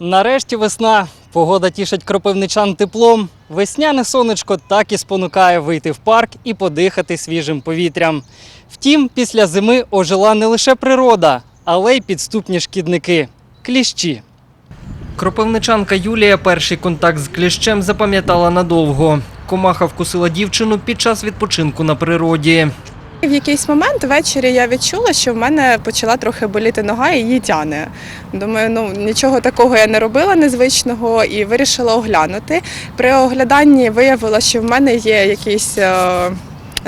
Нарешті весна. Погода тішить кропивничан теплом. Весняне сонечко так і спонукає вийти в парк і подихати свіжим повітрям. Втім, після зими ожила не лише природа, але й підступні шкідники кліщі. Кропивничанка Юлія перший контакт з кліщем запам'ятала надовго. Комаха вкусила дівчину під час відпочинку на природі. В якийсь момент ввечері я відчула, що в мене почала трохи боліти нога і її тяне. Думаю, ну нічого такого я не робила незвичного і вирішила оглянути. При огляданні виявила, що в мене є якийсь.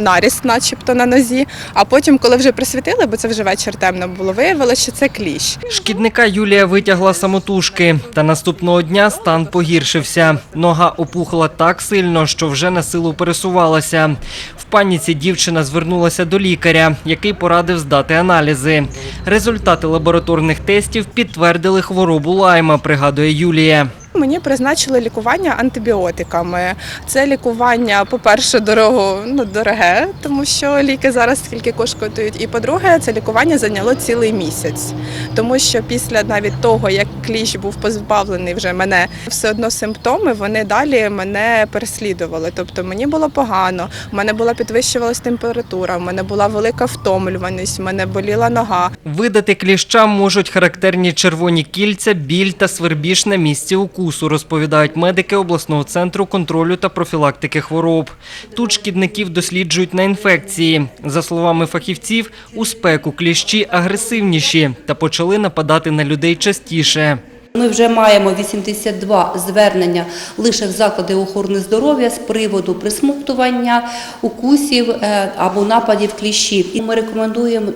Наріст, начебто, на нозі. А потім, коли вже присвітили, бо це вже вечір темно було, виявилося, що це кліщ. Шкідника Юлія витягла самотужки, та наступного дня стан погіршився. Нога опухла так сильно, що вже на силу пересувалася. В паніці дівчина звернулася до лікаря, який порадив здати аналізи. Результати лабораторних тестів підтвердили хворобу лайма, пригадує Юлія. Мені призначили лікування антибіотиками. Це лікування, по-перше, дорого, ну, дороге, тому що ліки зараз скільки коштують. І по-друге, це лікування зайняло цілий місяць. Тому що після навіть того, як кліщ був позбавлений вже мене, все одно симптоми вони далі мене переслідували. Тобто мені було погано, в мене була підвищувалась температура, в мене була велика втомлюваність, в мене боліла нога. Видати кліщам можуть характерні червоні кільця, біль та свербіж на місці укусу, розповідають медики обласного центру контролю та профілактики хвороб. Тут шкідників досліджують на інфекції. За словами фахівців, у спеку кліщі агресивніші та почали нападати на людей частіше. Ми вже маємо 82 звернення лише в заклади охорони здоров'я з приводу присмоктування, укусів е, або нападів кліщів. І ми рекомендуємо,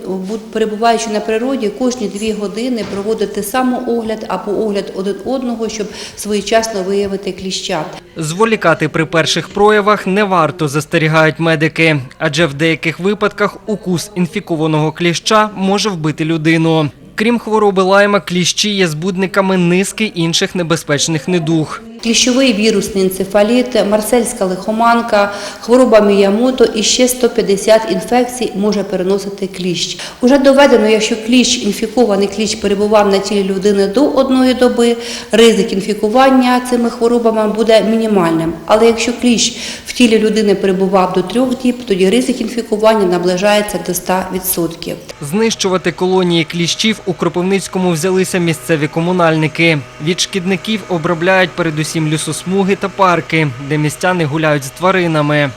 перебуваючи на природі, кожні дві години проводити самоогляд або огляд один одного, щоб своєчасно виявити кліща. Зволікати при перших проявах не варто, застерігають медики, адже в деяких випадках укус інфікованого кліща може вбити людину. Крім хвороби лайма, кліщі є збудниками низки інших небезпечних недуг. Кліщовий вірусний енцефаліт, марсельська лихоманка, хвороба Міямото і ще 150 інфекцій може переносити кліщ. Уже доведено, якщо кліщ, інфікований кліщ перебував на тілі людини до одної доби, ризик інфікування цими хворобами буде мінімальним. Але якщо кліщ в тілі людини перебував до трьох діб, тоді ризик інфікування наближається до 100%. Знищувати колонії кліщів у Кропивницькому взялися місцеві комунальники. Від шкідників обробляють передусім лісосмуги та парки, де містяни гуляють з тваринами.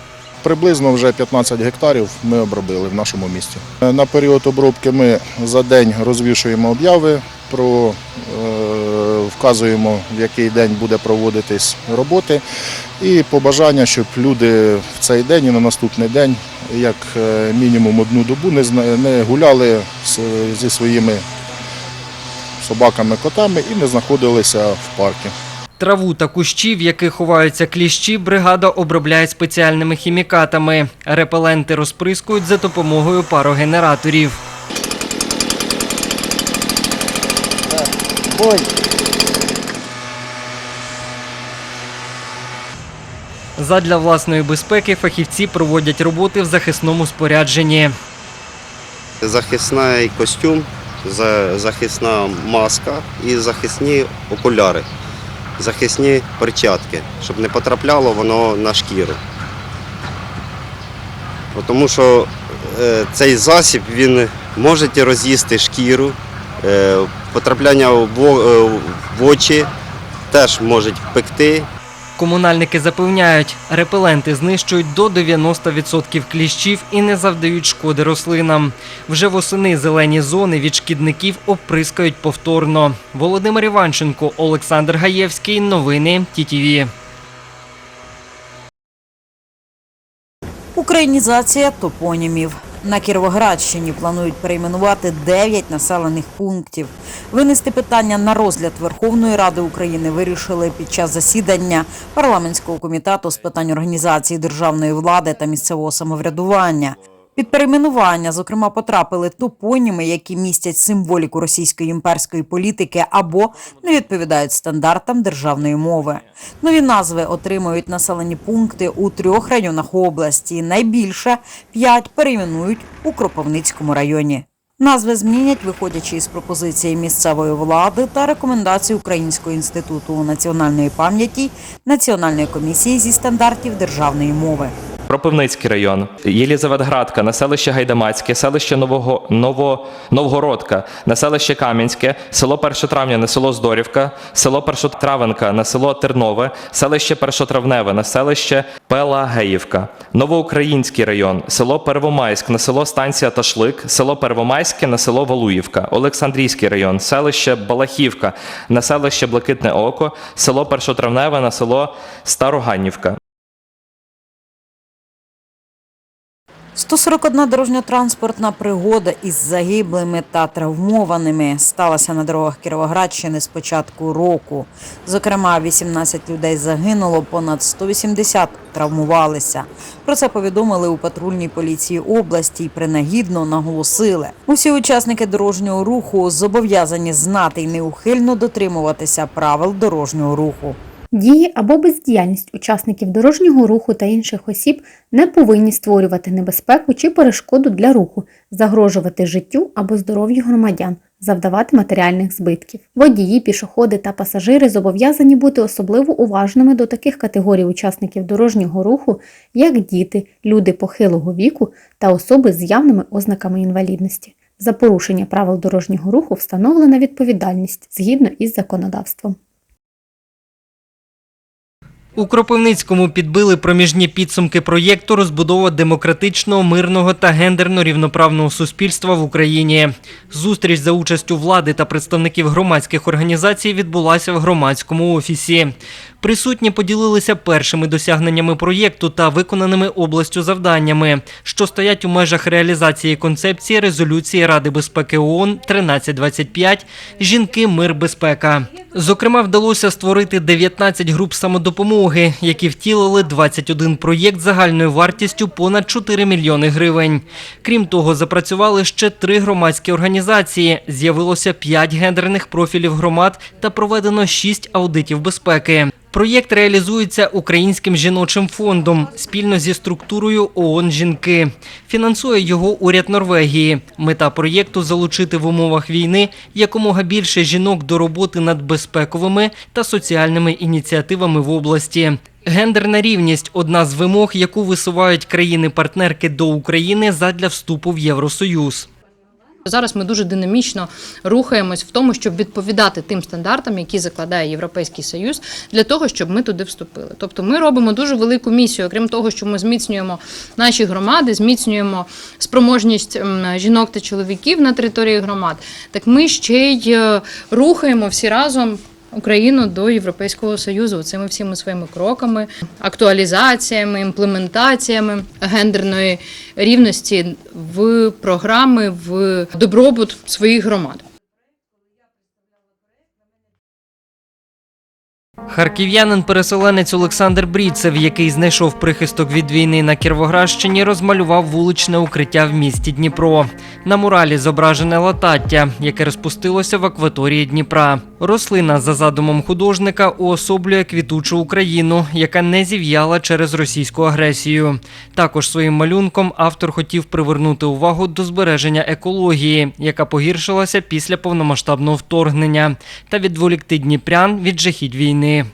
Приблизно вже 15 гектарів ми обробили в нашому місті. На період обробки ми за день розвішуємо обяви, про, е, вказуємо, в який день буде проводитись роботи. І побажання, щоб люди в цей день і на наступний день, як е, мінімум одну добу, не, гуляли зі своїми собаками, котами і не знаходилися в парку. Траву та кущі, в яких ховаються кліщі, бригада обробляє спеціальними хімікатами. Репеленти розприскують за допомогою парогенераторів. Задля власної безпеки фахівці проводять роботи в захисному спорядженні. захисний костюм, захисна маска і захисні окуляри, захисні перчатки, щоб не потрапляло воно на шкіру. Тому що е, цей засіб він може роз'їсти шкіру, е, потрапляння е, в очі теж можуть пекти. Комунальники запевняють, репеленти знищують до 90% кліщів і не завдають шкоди рослинам. Вже восени зелені зони від шкідників оприскають повторно. Володимир Іванченко, Олександр Гаєвський. Новини ТІТІВІ. Українізація топонімів. На Кіровоградщині планують перейменувати 9 населених пунктів. Винести питання на розгляд Верховної Ради України вирішили під час засідання парламентського комітету з питань організації державної влади та місцевого самоврядування. Під перейменування, зокрема, потрапили топоніми, які містять символіку російської імперської політики або не відповідають стандартам державної мови. Нові назви отримують населені пункти у трьох районах області. Найбільше п'ять перейменують у Кропивницькому районі. Назви змінять, виходячи із пропозиції місцевої влади та рекомендацій Українського інституту національної пам'яті Національної комісії зі стандартів державної мови. Кропивницький район, Єлізаветградка, населище Гайдамацьке, селище Нового, Ново, Новгородка, населище Кам'янське, село Першотравняне, село Здорівка, село Першотравенка, на село Тернове, селище Першотравневе, на селище Пелагеївка, Новоукраїнський район, село Первомайськ, на село Станція Ташлик, село Первомайське, на село Валуївка, Олександрійський район, селище Балахівка, на селище Блакитне Око, село Першотравневе, на село Староганнівка. 141 дорожньо-транспортна пригода із загиблими та травмованими сталася на дорогах Кіровоградщини з початку року. Зокрема, 18 людей загинуло, понад 180 травмувалися. Про це повідомили у патрульній поліції області і принагідно наголосили. Усі учасники дорожнього руху зобов'язані знати і неухильно дотримуватися правил дорожнього руху. Дії або бездіяльність учасників дорожнього руху та інших осіб не повинні створювати небезпеку чи перешкоду для руху, загрожувати життю або здоров'ю громадян, завдавати матеріальних збитків. Водії, пішоходи та пасажири зобов'язані бути особливо уважними до таких категорій учасників дорожнього руху, як діти, люди похилого віку та особи з явними ознаками інвалідності. За порушення правил дорожнього руху встановлена відповідальність згідно із законодавством. У Кропивницькому підбили проміжні підсумки проєкту розбудова демократичного, мирного та гендерно рівноправного суспільства в Україні. Зустріч за участю влади та представників громадських організацій відбулася в громадському офісі. Присутні поділилися першими досягненнями проєкту та виконаними областю завданнями, що стоять у межах реалізації концепції резолюції Ради безпеки ООН 1325 Жінки, мир, безпека. Зокрема, вдалося створити 19 груп самодопомоги, які втілили 21 проєкт загальною вартістю понад 4 мільйони гривень. Крім того, запрацювали ще три громадські організації. З'явилося 5 гендерних профілів громад та проведено 6 аудитів безпеки. Проєкт реалізується Українським жіночим фондом спільно зі структурою ООН Жінки. Фінансує його уряд Норвегії. Мета проєкту залучити в умовах війни якомога більше жінок до роботи над безпековими та соціальними ініціативами в області. Гендерна рівність одна з вимог, яку висувають країни-партнерки до України задля вступу в Євросоюз. Зараз ми дуже динамічно рухаємось в тому, щоб відповідати тим стандартам, які закладає Європейський Союз, для того, щоб ми туди вступили. Тобто ми робимо дуже велику місію, окрім того, що ми зміцнюємо наші громади, зміцнюємо спроможність жінок та чоловіків на території громад. Так ми ще й е, рухаємо всі разом. Україну до Європейського Союзу цими всіми своїми кроками, актуалізаціями, імплементаціями гендерної рівності в програми в добробут своїх громад. Харків'янин-переселенець Олександр Бріцев, який знайшов прихисток від війни на Кіровоградщині, розмалював вуличне укриття в місті Дніпро. На муралі зображене латаття, яке розпустилося в акваторії Дніпра. Рослина за задумом художника уособлює квітучу Україну, яка не зів'яла через російську агресію. Також своїм малюнком автор хотів привернути увагу до збереження екології, яка погіршилася після повномасштабного вторгнення, та відволікти дніпрян від жахіть війни.